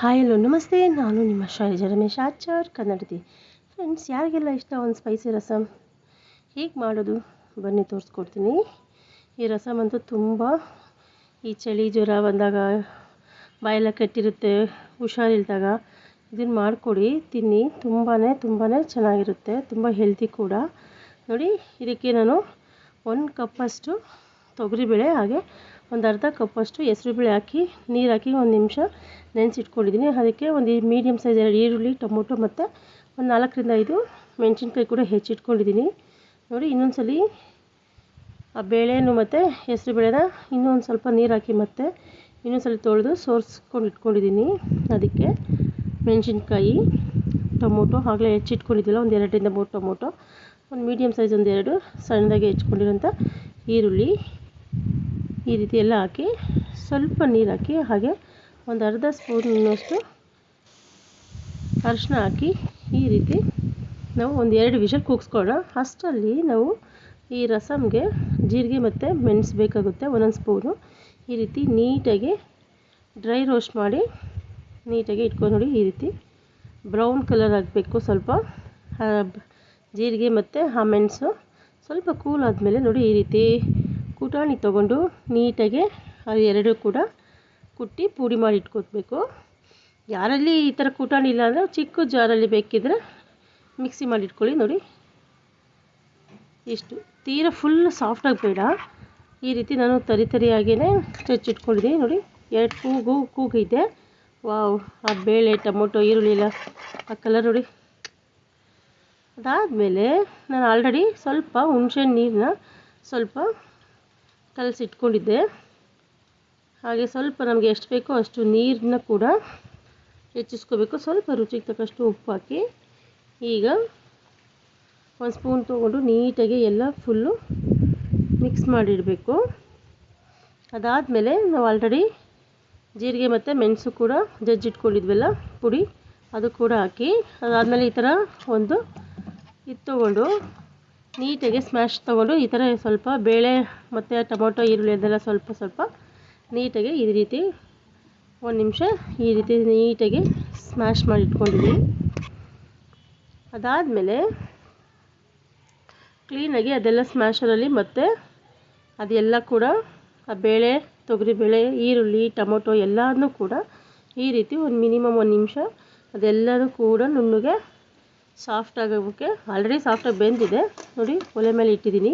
Hi hello ನಮಸ್ತೆ. ನಾನು ನಿಮ್ಮ ಶೈಲಜ ರಮೇಶ್ ಆಚಾರ್ ಕನ್ನಡತಿ ಫ್ರೆಂಡ್ಸ್ ಯಾರಿಗೆಲ್ಲ ಇಷ್ಟ ಒಂದು ಸ್ಪೈಸಿ ರಸಮ್ ಹೇಗೆ ಮಾಡೋದು? ಬನ್ನಿ, ತೋರಿಸ್ಕೊಡ್ತೀನಿ. ಈ ರಸಮ್ ಅಂತೂ ತುಂಬ ಈ ಚಳಿ ಜ್ವರ ಬಂದಾಗ ಬಾಯೆಲ್ಲ ಕಟ್ಟಿರುತ್ತೆ ಹುಷಾರಿಲ್ದಾಗ ಇದನ್ನು ಮಾಡಿಕೊಡಿ, ತಿನ್ನಿ. ತುಂಬಾ ತುಂಬಾ ಚೆನ್ನಾಗಿರುತ್ತೆ, ತುಂಬ ಹೆಲ್ತಿ ಕೂಡ. ನೋಡಿ, ಇದಕ್ಕೆ ನಾನು ಒಂದು ಕಪ್ಪಷ್ಟು ತೊಗರಿಬೇಳೆ ಹಾಗೆ ಒಂದು ಅರ್ಧ ಕಪ್ಪಷ್ಟು ಹೆಸ್ರುಬೇಳೆ ಹಾಕಿ, ನೀರು ಹಾಕಿ ಒಂದು ನಿಮಿಷ ನೆನೆಸಿಟ್ಕೊಂಡಿದ್ದೀನಿ ಅದಕ್ಕೆ ಒಂದು ಮೀಡಿಯಮ್ ಸೈಜ್ ಎರಡು ಈರುಳ್ಳಿ, ಟೊಮೊಟೊ ಮತ್ತು ಒಂದು ನಾಲ್ಕರಿಂದ ಐದು ಮೆಣಸಿನ್ಕಾಯಿ ಕೂಡ ಹೆಚ್ಚಿಟ್ಕೊಂಡಿದ್ದೀನಿ ನೋಡಿ ಇನ್ನೊಂದು ಆ ಬೇಳೆನು ಮತ್ತು ಹೆಸರು ಬೇಳೆನ ಇನ್ನೊಂದು ಸ್ವಲ್ಪ ನೀರು ಹಾಕಿ ಮತ್ತೆ ಇನ್ನೊಂದು ಸಲ ತೊಳೆದು ಸೋರಿಸ್ಕೊಂಡು ಇಟ್ಕೊಂಡಿದ್ದೀನಿ ಅದಕ್ಕೆ ಮೆಣಸಿನ್ಕಾಯಿ, ಟೊಮೊಟೊ ಆಗಲೇ ಹೆಚ್ಚಿಟ್ಕೊಂಡಿದ್ದಿಲ್ಲ, ಒಂದು ಎರಡರಿಂದ ಮೂರು ಟೊಮೊಟೊ. ಒಂದು ಮೀಡಿಯಮ್ ಸೈಜ್ ಒಂದು ಎರಡು, ಸಣ್ಣದಾಗಿ ಹೆಚ್ಕೊಂಡಿರೋಂಥ ಈರುಳ್ಳಿ. ಈ ರೀತಿ ಎಲ್ಲ ಹಾಕಿ ಸ್ವಲ್ಪ ನೀರು ಹಾಕಿ, ಹಾಗೆ ಒಂದು ಅರ್ಧ ಸ್ಪೂನಷ್ಟು ಅರಿಶಿನ ಹಾಕಿ ಈ ರೀತಿ ನಾವು ಒಂದು ಎರಡು ವಿಷಲ್ ಕೂಗಿಸ್ಕೊಳ್ಳೋಣ. ಅಷ್ಟರಲ್ಲಿ ನಾವು ಈ ರಸಮ್ಗೆ ಜೀರಿಗೆ ಮತ್ತು ಮೆಣಸು ಬೇಕಾಗುತ್ತೆ, ಒಂದೊಂದು ಸ್ಪೂನು. ಈ ರೀತಿ ನೀಟಾಗಿ ಡ್ರೈ ರೋಸ್ಟ್ ಮಾಡಿ ನೀಟಾಗಿ ಇಟ್ಕೊಂಡು ನೋಡಿ ಈ ರೀತಿ ಬ್ರೌನ್ ಕಲರ್ ಆಗಬೇಕು ಸ್ವಲ್ಪ. ಜೀರಿಗೆ ಮತ್ತು ಆ ಮೆಣಸು ಸ್ವಲ್ಪ ಕೂಲ್ ಆದಮೇಲೆ ನೋಡಿ ಈ ರೀತಿ ಕುಟಾಣಿ ತೊಗೊಂಡು ನೀಟಾಗಿ ಅದು ಎರಡು ಕೂಡ ಕುಟ್ಟಿ ಪುಡಿ ಮಾಡಿ ಇಟ್ಕೋಬೇಕು ಯಾರಲ್ಲಿ ಈ ಥರ ಕುಟಾಣಿ ಇಲ್ಲ ಅಂದರೆ ಚಿಕ್ಕ ಜಾರಲ್ಲಿ ಬೇಕಿದ್ರೆ ಮಿಕ್ಸಿ ಮಾಡಿ ಇಟ್ಕೊಳ್ಳಿ ನೋಡಿ. ಇಷ್ಟು. ತೀರಾ ಫುಲ್ ಸಾಫ್ಟಾಗಿ ಬೇಡ. ಈ ರೀತಿ ನಾನು ತರಿ ತರಿಯಾಗಿಯೇ ಇಟ್ಕೊಂಡಿದ್ದೀನಿ ನೋಡಿ. ಎರಡು ಕೂಗು ಕೂಗಿದೆ ವಾವ್, ಆ ಬೇಳೆ, ಟೊಮೊಟೊ, ಈರುಳ್ಳಿ ಎಲ್ಲ ಆ ಕಲರ್ ನೋಡಿ. ಅದಾದಮೇಲೆ ನಾನು ಆಲ್ರೆಡಿ ಸ್ವಲ್ಪ ಹುಣಸೆ ನೀರನ್ನ ಸ್ವಲ್ಪ ಕಲಸಿಟ್ಕೊಂಡಿದ್ದೆ ಹಾಗೆ ಸ್ವಲ್ಪ ನಮಗೆ ಎಷ್ಟು ಬೇಕೋ ಅಷ್ಟು ನೀರನ್ನ ಕೂಡ ಹೆಚ್ಚಿಸ್ಕೋಬೇಕು. ಸ್ವಲ್ಪ ರುಚಿಗೆ ತಕ್ಕಷ್ಟು ಉಪ್ಪು ಹಾಕಿ. ಈಗ ಒಂದು ಸ್ಪೂನ್ ತೊಗೊಂಡು ನೀಟಾಗಿ ಎಲ್ಲ ಫುಲ್ಲು ಮಿಕ್ಸ್ ಮಾಡಿಡಬೇಕು. ಅದಾದಮೇಲೆ ನಾವು ಆಲ್ರೆಡಿ ಜೀರಿಗೆ ಮತ್ತು ಮೆಣಸು ಕೂಡ ಜಜ್ಜಿಟ್ಕೊಂಡಿದ್ವಲ್ಲ ಪುಡಿ, ಅದು ಕೂಡ ಹಾಕಿ. ಅದಾದಮೇಲೆ ಈ ಥರ ಒಂದು ಇದು ತೊಗೊಂಡು ನೀಟಾಗಿ ಸ್ಮ್ಯಾಶ್ ತೊಗೊಂಡು ಈ ಥರ ಸ್ವಲ್ಪ ಬೇಳೆ ಮತ್ತು ಟೊಮೊಟೊ, ಈರುಳ್ಳಿ ಅದೆಲ್ಲ ಸ್ವಲ್ಪ ಸ್ವಲ್ಪ ನೀಟಾಗಿ ಈ ರೀತಿ ಒಂದು ನಿಮಿಷ ಈ ರೀತಿ ನೀಟಾಗಿ ಸ್ಮ್ಯಾಶ್ ಮಾಡಿ ಇಟ್ಕೊಂಡಿದ್ದೀನಿ. ಅದಾದಮೇಲೆ ಕ್ಲೀನಾಗಿ ಅದೆಲ್ಲ ಸ್ಮ್ಯಾಶರಲ್ಲಿ ಮತ್ತು ಅದೆಲ್ಲ ಕೂಡ ಆ ಬೇಳೆ ತೊಗರಿಬೇಳೆ ಈರುಳ್ಳಿ, ಟೊಮೊಟೊ ಎಲ್ಲನೂ ಕೂಡ ಈ ರೀತಿ ಒಂದು ಮಿನಿಮಮ್ ಒಂದು ನಿಮಿಷ ಅದೆಲ್ಲನೂ ಕೂಡ ನುಣ್ಣಗೆ ಸಾಫ್ಟ್ ಆಗೋಕ್ಕೆ ಆಲ್ರೆಡಿ ಸಾಫ್ಟಾಗಿ ಬೆಂದಿದೆ. ನೋಡಿ, ಒಲೆ ಮೇಲೆ ಇಟ್ಟಿದ್ದೀನಿ.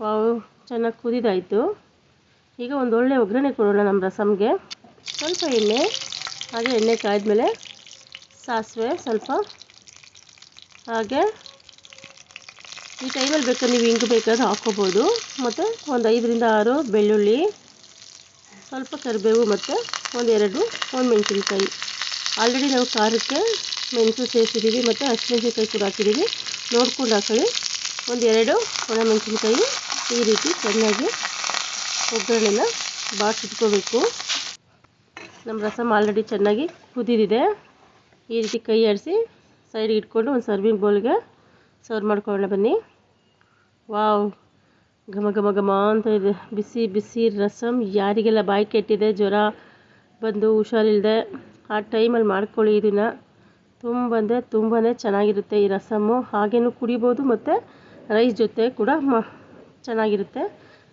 ವಾವ್, ಚೆನ್ನಾಗಿ ಕುದಿದಾಯಿತು. ಈಗ ಒಂದು ಒಳ್ಳೆ ಒಗ್ಗರಣೆ ಕೊಡೋಣ ನಮ್ಮ ರಸಮ್ಗೆ. ಸ್ವಲ್ಪ ಎಣ್ಣೆ, ಹಾಗೆ ಎಣ್ಣೆ ಕಾಯ್ದ್ಮೇಲೆ ಸಾಸಿವೆ ಸ್ವಲ್ಪ. ಹಾಗೆ ಈ ಟೈಮಲ್ಲಿ ಬೇಕಾದ್ರೆ ನೀವು ಹಿಂಗೆ ಬೇಕಾದ್ರೆ ಹಾಕ್ಕೋಬೋದು. ಮತ್ತು ಒಂದು ಐದರಿಂದ ಆರು ಬೆಳ್ಳುಳ್ಳಿ, ಸ್ವಲ್ಪ ಕರಿಬೇವು ಮತ್ತು ಒಂದೆರಡು ಒಂದು ಮೆಣಸಿನ್ಕಾಯಿ. ಆಲ್ರೆಡಿ ನಾವು ಖಾರಕ್ಕೆ ಮೆಣಸು ಸೇರಿಸಿದ್ದೀವಿ ಮತ್ತು ಹಸಿಮೆಣಸಿನ್ಕಾಯಿ ಕೂಡ ಹಾಕಿದ್ದೀವಿ ನೋಡ್ಕೊಂಡು ಹಾಕೊಳ್ಳಿ ಒಂದೆರಡು ಒಣಮೆಣಸಿನ್ಕಾಯಿ ಈ ರೀತಿ ಚೆನ್ನಾಗಿ ಒಗ್ಗರಣೆನ ಬಾಡಿಸಿಟ್ಕೋಬೇಕು ನಮ್ಮ ರಸಮ್ ಆಲ್ರೆಡಿ ಚೆನ್ನಾಗಿ ಕುದಿದಿದೆ. ಈ ರೀತಿ ಕೈ ಆಡಿಸಿ ಸೈಡಿಗೆ ಇಟ್ಕೊಂಡು ಒಂದು ಸರ್ವಿಂಗ್ ಬೌಲ್ಗೆ ಸರ್ವ್ ಮಾಡ್ಕೊಳ್ಳೋಣ ಬನ್ನಿ. ವಾವ್, ಘಮ ಘಮ ಘಮ ಅಂತ ಇದೆ. ಬಿಸಿ ಬಿಸಿ ರಸಮ್. ಯಾರಿಗೆಲ್ಲ ಬಾಯಿ ಕೆಟ್ಟಿದೆ, ಜ್ವರ ಬಂದು ಹುಷಾರಿಲ್ಲದೆ ಆ ಟೈಮಲ್ಲಿ ಮಾಡ್ಕೊಳ್ಳಿ ಇದನ್ನು. ತುಂಬ ಅಂದರೆ ತುಂಬಾ ಚೆನ್ನಾಗಿರುತ್ತೆ ಈ ರಸಮ್ಮು. ಹಾಗೇನೂ ಕುಡಿಬೋದು ಮತ್ತು ರೈಸ್ ಜೊತೆ ಕೂಡ ಮ, ಚೆನ್ನಾಗಿರುತ್ತೆ.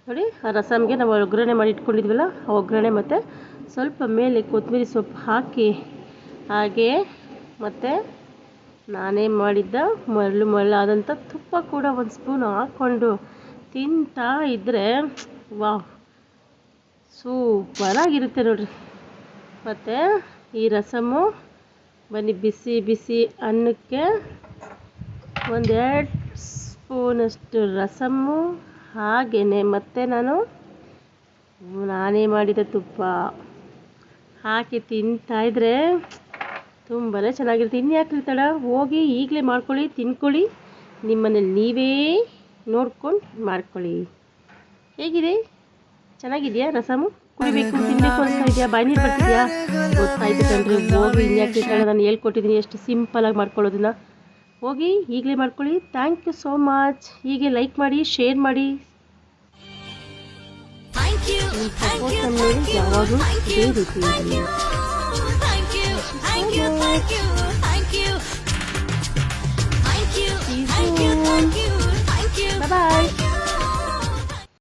ನೋಡಿ, ಆ ರಸಮ್ಗೆ ನಾವು ಒಗ್ಗರಣೆ ಮಾಡಿ ಇಟ್ಕೊಂಡಿದ್ವಲ್ಲ, ಆ ಒಗ್ಗರಣೆ ಮತ್ತು ಸ್ವಲ್ಪ ಮೇಲೆ ಕೊತ್ತಂಬರಿ ಸೊಪ್ಪು ಹಾಕಿ, ಹಾಗೆ ಮತ್ತು ನಾನೇ ಮಾಡಿದ್ದ ಮರಳು ಮರಳಾದಂಥ ತುಪ್ಪ ಕೂಡ ಒಂದು ಸ್ಪೂನ್ ಹಾಕ್ಕೊಂಡು ತಿಂತಾ ಇದ್ದರೆ ವಾಹ್ ಸೂಪರಾಗಿರುತ್ತೆ ನೋಡಿರಿ. ಮತ್ತು ಈ ರಸಮು ಬನ್ನಿ, ಬಿಸಿ ಬಿಸಿ ಅನ್ನಕ್ಕೆ ಒಂದೆರಡು ಸ್ಪೂನಷ್ಟು ರಸಮ್ಮು ಹಾಗೆಯೇ ಮತ್ತೆ ನಾನು ನಾನೇ ಮಾಡಿದ ತುಪ್ಪ. ಹಾಕಿ ತಿಂತಾಯಿದ್ರೆ ತುಂಬಾ ಚೆನ್ನಾಗಿರುತ್ತೆ. ಇನ್ಯಾಕೆ ತಡ ಹೋಗಿ ಈಗಲೇ ಮಾಡ್ಕೊಳ್ಳಿ, ತಿನ್ಕೊಳ್ಳಿ. ನಿಮ್ಮನೇಲಿ ನೀವೇ ನೋಡ್ಕೊಂಡು ಮಾಡ್ಕೊಳ್ಳಿ. ಹೇಗಿದೆ? ಚೆನ್ನಾಗಿದೆಯಾ ರಸಮು ಕುಡಿಬೇಕು ತಿನ್ನಬೇಕು ಅಂತ ಇದೆಯಾ ಬಾಯಿ ನೀರು ಬರ್ತಿದ್ಯಾ? ಗೊತ್ತಾಯ್ತು ಕಣ್ರಿ ಹೋಗಿ ಇನ್ಯಾಕೆ ನಾನು ಹೇಳ್ಕೊಟ್ಟಿದ್ದೀನಿ ಎಷ್ಟು ಸಿಂಪಲಾಗಿ ಮಾಡ್ಕೊಳ್ಳೋದನ್ನ. ಹೋಗಿ ಈಗಲೇ ಮಾಡ್ಕೊಳ್ಳಿ. ಥ್ಯಾಂಕ್ ಯು ಸೋ ಮಚ್ ಹೀಗೆ ಲೈಕ್ ಮಾಡಿ ಶೇರ್ ಮಾಡಿ. ಸಪೋರ್ಟ್ ಯಾವಾಗಲೂ ಇದೇ ರೀತಿ